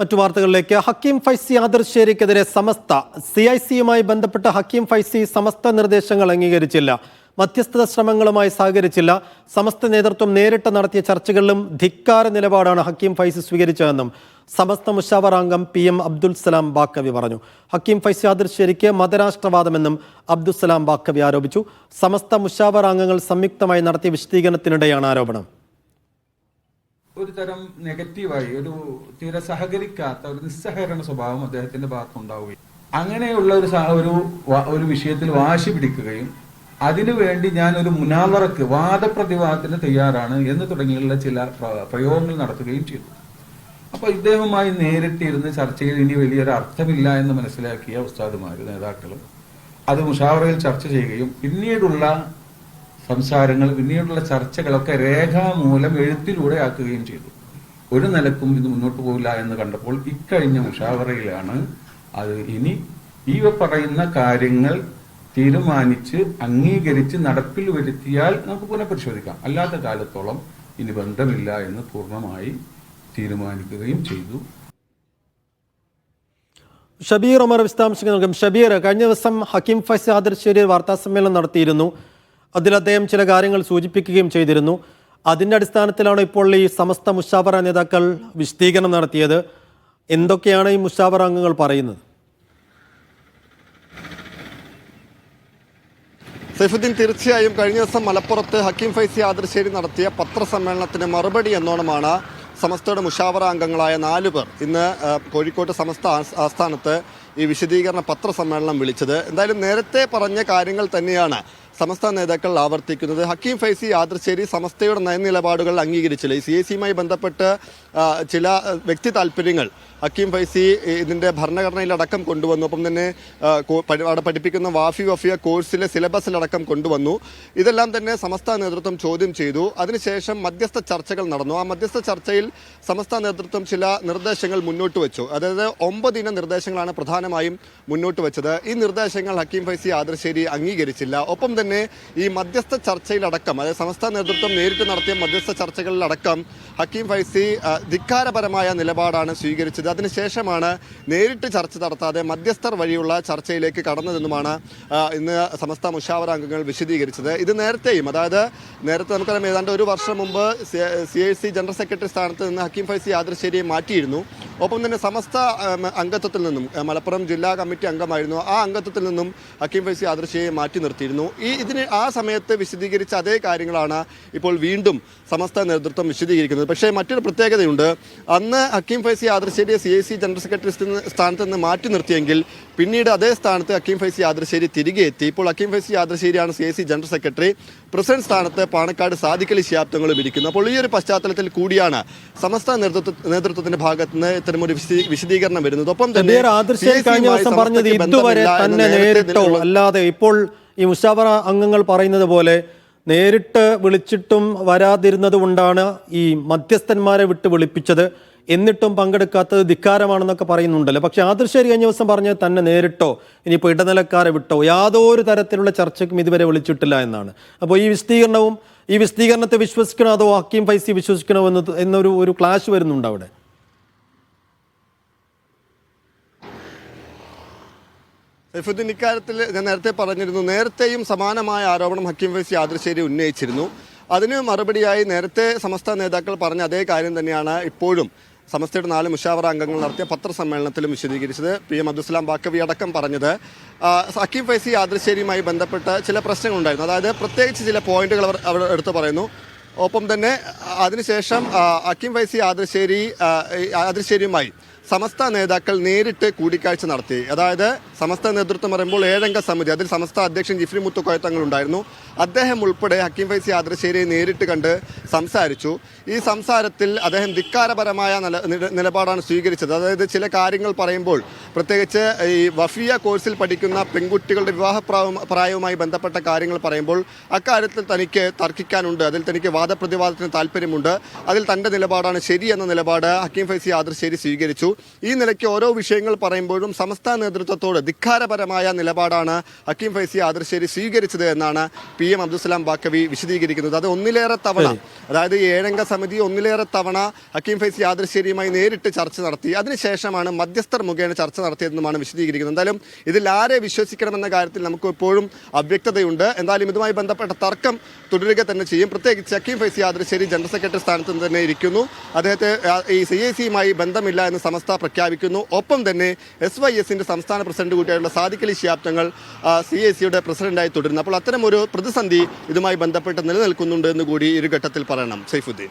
മറ്റു വാർത്തകളിലേക്ക്. ഹക്കീം ഫൈസി ആദർശേരിക്കെതിരെ സമസ്ത സി ഐ സിയുമായി ബന്ധപ്പെട്ട ഹക്കീം ഫൈസി സമസ്ത നിർദ്ദേശങ്ങൾ അംഗീകരിച്ചില്ല. മധ്യസ്ഥത ശ്രമങ്ങളുമായി സഹകരിച്ചില്ല. സമസ്ത നേതൃത്വം നേരിട്ട് നടത്തിയ ചർച്ചകളിലും ധിക്കാര നിലപാടാണ് ഹക്കീം ഫൈസി സ്വീകരിച്ചതെന്നും സമസ്ത മുഷാവർ അംഗം പി എം അബ്ദുൽ സലാം ബാക്കവി പറഞ്ഞു. ഹക്കീം ഫൈസി ആദർശേരിക്ക് മതരാഷ്ട്രവാദമെന്നും അബ്ദുൽ സലാം ബാക്കവി ആരോപിച്ചു. സമസ്ത മുഷാവർ അംഗങ്ങൾ സംയുക്തമായി നടത്തിയ വിശദീകരണത്തിനിടെയാണ് ആരോപണം. ഒരു തരം നെഗറ്റീവായി ഒരു തീരെ സഹകരിക്കാത്ത ഒരു നിസ്സഹകരണ സ്വഭാവം അദ്ദേഹത്തിന്റെ ഭാഗത്തുണ്ടാവുകയും അങ്ങനെയുള്ള ഒരു സഹ- ഒരു ഒരു വിഷയത്തിൽ വാശി പിടിക്കുകയും അതിനുവേണ്ടി ഞാൻ ഒരു മുനാവറക്ക് വാദപ്രതിവാദത്തിന് തയ്യാറാണ് എന്ന് തുടങ്ങിയുള്ള ചില പ്രയോഗങ്ങൾ നടത്തുകയും ചെയ്തു. അപ്പൊ ഇദ്ദേഹവുമായി നേരിട്ടിരുന്ന് ചർച്ചയിൽ ഇനി വലിയൊരു അർത്ഥമില്ല എന്ന് മനസ്സിലാക്കിയ ഉസ്താദുമാര് നേതാക്കളും അത് മുഷാവറയിൽ ചർച്ച ചെയ്യുകയും പിന്നീടുള്ള സംസാരങ്ങൾ പിന്നീടുള്ള ചർച്ചകളൊക്കെ രേഖാമൂലം എഴുത്തിലൂടെ ആക്കുകയും ചെയ്തു. ഒരു നിലക്കും ഇത് മുന്നോട്ട് പോകില്ല എന്ന് കണ്ടപ്പോൾ ഇക്കഴിഞ്ഞ മുഷാവറയിലാണ് അത് ഇനി ഈ പറയുന്ന കാര്യങ്ങൾ തീരുമാനിച്ച് അംഗീകരിച്ച് നടപ്പിൽ വരുത്തിയാൽ നമുക്ക് പുനഃപരിശോധിക്കാം. അല്ലാത്ത കാലത്തോളം ഇനി ബന്ധമില്ല എന്ന് പൂർണമായി തീരുമാനിക്കുകയും ചെയ്തു. ഷബീർ ഉമർ വിശദാംശങ്ങൾ നൽകും. ഷബീർ കഴിഞ്ഞ ദിവസം ഹക്കീം ഫൈസ് ആദർശേരി വാർത്താ സമ്മേളനം നടത്തിയിരുന്നു. അതിൽ അദ്ദേഹം ചില കാര്യങ്ങൾ സൂചിപ്പിക്കുകയും ചെയ്തിരുന്നു. അതിന്റെ അടിസ്ഥാനത്തിലാണ് ഇപ്പോൾ ഈ സമസ്ത മുഷാവറ നേതാക്കൾ വിശദീകരണം നടത്തിയത്. എന്തൊക്കെയാണ് ഈ മുഷാവറ അംഗങ്ങൾ പറയുന്നത്? സൈഫുദ്ദീൻ തീർച്ചയായും കഴിഞ്ഞ ദിവസം മലപ്പുറത്ത് ഹക്കീം ഫൈസി ആദർശേരി നടത്തിയ പത്രസമ്മേളനത്തിന് മറുപടി എന്നോണമാണ് സമസ്തയുടെ മുഷാവറ അംഗങ്ങളായ നാലു പേർ ഇന്ന് കോഴിക്കോട് കോഴിക്കോട്ട് സമസ്ത ആസ്- ആസ്ഥാനത്ത് ഈ വിശദീകരണ പത്രസമ്മേളനം വിളിച്ചത്. എന്തായാലും നേരത്തെ പറഞ്ഞ കാര്യങ്ങൾ തന്നെയാണ്. സമസ്ത നേതാക്കൾ ആവർത്തിക്കുന്നത്. ഹക്കീം ഫൈസി ആദർശേരി സമസ്തയുടെ നയനിലപാടുകൾ അംഗീകരിച്ചില്ല. ഈ സി എ സിയുമായി ബന്ധപ്പെട്ട് ചില വ്യക്തി താല്പര്യങ്ങൾ ഹക്കീം ഫൈസി ഇതിന്റെ ഭരണഘടനയിലടക്കം കൊണ്ടുവന്നു. ഒപ്പം തന്നെ അവിടെ പഠിപ്പിക്കുന്ന വാഫി വഫിയ കോഴ്സിലെ സിലബസിലടക്കം കൊണ്ടുവന്നു. ഇതെല്ലാം തന്നെ സമസ്ത നേതൃത്വം ചോദ്യം ചെയ്തു. അതിനുശേഷം മധ്യസ്ഥ ചർച്ചകൾ നടന്നു. ആ മധ്യസ്ഥ ചർച്ചയിൽ സമസ്ത നേതൃത്വം ചില നിർദ്ദേശങ്ങൾ മുന്നോട്ട് വെച്ചു. അതായത് ഒമ്പതിന നിർദ്ദേശങ്ങളാണ് പ്രധാനമായും മുന്നോട്ട് വെച്ചത്. ഈ നിർദ്ദേശങ്ങൾ ഹക്കീം ഫൈസി ആദർശേരി അംഗീകരിച്ചില്ല. ഒപ്പം തന്നെ ഈ മധ്യസ്ഥ ചർച്ചയിലടക്കം അതായത് സംസ്ഥാന നേതൃത്വം നേരിട്ട് നടത്തിയ മധ്യസ്ഥ ചർച്ചകളിലടക്കം ഹക്കീം ഫൈസി ധിക്കാരപരമായ നിലപാടാണ് സ്വീകരിച്ചത്. അതിനുശേഷമാണ് നേരിട്ട് ചർച്ച നടത്താതെ മധ്യസ്ഥർ വഴിയുള്ള ചർച്ചയിലേക്ക് കടന്നതെന്നുമാണ് ഇന്ന് സമസ്ത മുഷാവറ അംഗങ്ങൾ വിശദീകരിച്ചത്. ഇത് നേരത്തെയും അതായത് നേരത്തെ നമുക്കറിയാം ഏതാണ്ട് ഒരു വർഷം മുമ്പ് സി സി ജനറൽ സെക്രട്ടറി സ്ഥാനത്ത് നിന്ന് ഹക്കീം ഫൈസി യാദൃശ്ശേരിയെ മാറ്റിയിരുന്നു. ഒപ്പം തന്നെ സമസ്ത അംഗത്വത്തിൽ നിന്നും മലപ്പുറം ജില്ലാ കമ്മിറ്റി അംഗമായിരുന്നു. ആ അംഗത്വത്തിൽ നിന്നും ഹക്കീം ഫൈസി ആദർശയെ മാറ്റി നിർത്തിയിരുന്നു. ഈ ഇതിന് ആ സമയത്ത് വിശദീകരിച്ച അതേ കാര്യങ്ങളാണ് ഇപ്പോൾ വീണ്ടും സമസ്ത നേതൃത്വം വിശദീകരിക്കുന്നത്. പക്ഷേ മറ്റൊരു പ്രത്യേകതയുണ്ട്. അന്ന് ഹക്കീം ഫൈസി ആദർശിയെ സി ജനറൽ സെക്രട്ടറി സ്ഥാന- സ്ഥാനത്ത് നിന്ന് മാറ്റി നിർത്തിയെങ്കിൽ പിന്നീട് അതേ സ്ഥാനത്ത് അക്കീം ഫൈസി ആദർശേരി തിരികെ എത്തി. ഇപ്പോൾ Hakeem Faizy ആദർശേരിയാണ് C I C general secretary. President സ്ഥാനത്ത് പാണക്കാട് സാദിഖലി ശിയാബ്ദങ്ങളും ഇരിക്കുന്നു. അപ്പോൾ ഈ ഒരു പശ്ചാത്തലത്തിൽ കൂടിയാണ് സമസ്ത നേതൃത്വ നേതൃത്വത്തിന്റെ ഭാഗത്ത് നിന്ന് ഇത്തരമൊരു ഒരു വിശദീകരണം വരുന്നത്. ഒപ്പം തന്നെ കഴിഞ്ഞ ദിവസം പറഞ്ഞത് ഇതുവരെ തന്നെ നേരിട്ടോ അല്ലാതെ ഇപ്പോൾ ഈ മുഷാവറ അംഗങ്ങൾ പറയുന്നത് പോലെ നേരിട്ട് വിളിച്ചിട്ടും വരാതിരുന്നത് കൊണ്ടാണ് ഈ മധ്യസ്ഥന്മാരെ വിട്ട് വിളിപ്പിച്ചത്. എന്നിട്ടും പങ്കെടുക്കാത്തത് ധിക്കാരമാണെന്നൊക്കെ പറയുന്നുണ്ടല്ലോ. പക്ഷെ ആദർശേരി കഴിഞ്ഞ ദിവസം പറഞ്ഞത് തന്നെ നേരിട്ടോ ഇനിയിപ്പോൾ ഇടനിലക്കാരെ വിട്ടോ യാതൊരു തരത്തിലുള്ള ചർച്ചയ്ക്കും ഇതുവരെ വിളിച്ചിട്ടില്ല എന്നാണ്. അപ്പോൾ ഈ വിശദീകരണവും ഈ വിശദീകരണത്തെ വിശ്വസിക്കണോ അതോ ഹക്കീം ഫൈസി വിശ്വസിക്കണോ എന്ന് എന്നൊരു ഒരു ക്ലാഷ് വരുന്നുണ്ട് അവിടെ? സൈഫുദ്ദീൻ ഇക്കാര്യത്തിൽ ഞാൻ നേരത്തെ പറഞ്ഞിരുന്നു നേരത്തെയും സമാനമായ ആരോപണം ഹക്കീം ഫൈസി ആദർശേരി ഉന്നയിച്ചിരുന്നു. അതിന് മറുപടിയായി നേരത്തെ സമസ്ത നേതാക്കൾ പറഞ്ഞ അതേ കാര്യം തന്നെയാണ് ഇപ്പോഴും. സമസ്തയുടെ നാല് മുഷാവറ അംഗങ്ങൾ നടത്തിയ പത്രസമ്മേളനത്തിലും വിശദീകരിച്ചത് പി എം അബ്ദുസ്ലാം ബാക്കവി അടക്കം പറഞ്ഞത്. സക്കീം ഫൈസി ആദർശേരിയുമായി ബന്ധപ്പെട്ട ചില പ്രശ്നങ്ങളുണ്ടായിരുന്നു. അതായത് പ്രത്യേകിച്ച് ചില പോയിന്റുകൾ അവർ അവർ എടുത്തു പറയുന്നു. ഒപ്പം തന്നെ അതിനുശേഷം അക്കിം ഫൈസി ആദർശേരി ആദർശേരിയുമായി സമസ്ത നേതാക്കൾ നേരിട്ട് കൂടിക്കാഴ്ച നടത്തി. അതായത് സമസ്ത നേതൃത്വം പറയുമ്പോൾ ഏഴംഗ സമിതി അതിൽ സമസ്ത അധ്യക്ഷൻ ജിഫ്രി മുത്തുക്കോയത്തങ്ങൾ ഉണ്ടായിരുന്നു. അദ്ദേഹം ഉൾപ്പെടെ ഹക്കീം ഫൈസി ആദർശേരിയെ നേരിട്ട് കണ്ട് സംസാരിച്ചു. ഈ സംസാരത്തിൽ അദ്ദേഹം ധിക്കാരപരമായ നില നില- നിലപാടാണ് സ്വീകരിച്ചത്. അതായത് ചില കാര്യങ്ങൾ പറയുമ്പോൾ പ്രത്യേകിച്ച് ഈ വഫിയ കോഴ്സിൽ പഠിക്കുന്ന പെൺകുട്ടികളുടെ വിവാഹ പ്രായവുമായി ബന്ധപ്പെട്ട കാര്യങ്ങൾ പറയുമ്പോൾ അക്കാര്യത്തിൽ തനിക്ക് തർക്കിക്കാനുണ്ട്. അതിൽ തനിക്ക് വാദപ്രതിവാദത്തിന് താല്പര്യമുണ്ട്. അതിൽ തന്റെ നിലപാടാണ് ശരി എന്ന നിലപാട് ഹക്കീം ഫൈസി ആദർശേരി സ്വീകരിച്ചു. ഈ നിലയ്ക്ക് ഓരോ വിഷയങ്ങൾ പറയുമ്പോഴും സംസ്ഥാന നേതൃത്വത്തോട് ധിക്കാരപരമായ നിലപാടാണ് ഹക്കീം ഫൈസി ആദർശേരി സ്വീകരിച്ചത് എന്നാണ് പി എം അബ്ദുസലാം ബാക്കവി വിശദീകരിക്കുന്നത്. അത് ഒന്നിലേറെ തവണ അതായത് ഏഴംഗ സമിതി ഒന്നിലേറെ തവണ ഹക്കീം ഫൈസി യാദൃശ്ശേരിയുമായി നേരിട്ട് ചർച്ച നടത്തി. അതിനുശേഷമാണ് മധ്യസ്ഥർ മുഖേന ചർച്ച നടത്തിയതെന്നുമാണ് വിശദീകരിക്കുന്നത്. എന്തായാലും ഇതിൽ ആരെ വിശ്വസിക്കണമെന്ന കാര്യത്തിൽ നമുക്ക് എപ്പോഴും അവ്യക്തതയുണ്ട്. എന്തായാലും ഇതുമായി ബന്ധപ്പെട്ട തർക്കം തുടരുക തന്നെ ചെയ്യും. പ്രത്യേകിച്ച് ഹക്കീം ഫൈസി യാദൃശ്ശേരി ജനറൽ സെക്രട്ടറി സ്ഥാനത്ത് തന്നെ ഇരിക്കുന്നു. അദ്ദേഹത്തെ ഈ സി ഐ സിയുമായി ബന്ധമില്ല എന്ന് സമസ്ത പ്രഖ്യാപിക്കുന്നു. ഒപ്പം തന്നെ എസ് വൈ എസിന്റെ സംസ്ഥാന പ്രസിഡന്റ് കൂടിയായുള്ള സാദിഖലി ശിയാപ്തങ്ങൾ സി ഐ സിയുടെ പ്രസിഡന്റായി തുടരുന്നു. അപ്പോൾ അത്തരം ഒരു പ്രതിസന്ധി ഇതുമായി ബന്ധപ്പെട്ട് നിലനിൽക്കുന്നുണ്ട് എന്ന് കൂടി ഒരു ഘട്ടത്തിൽ പറയണം സൈഫുദ്ദീൻ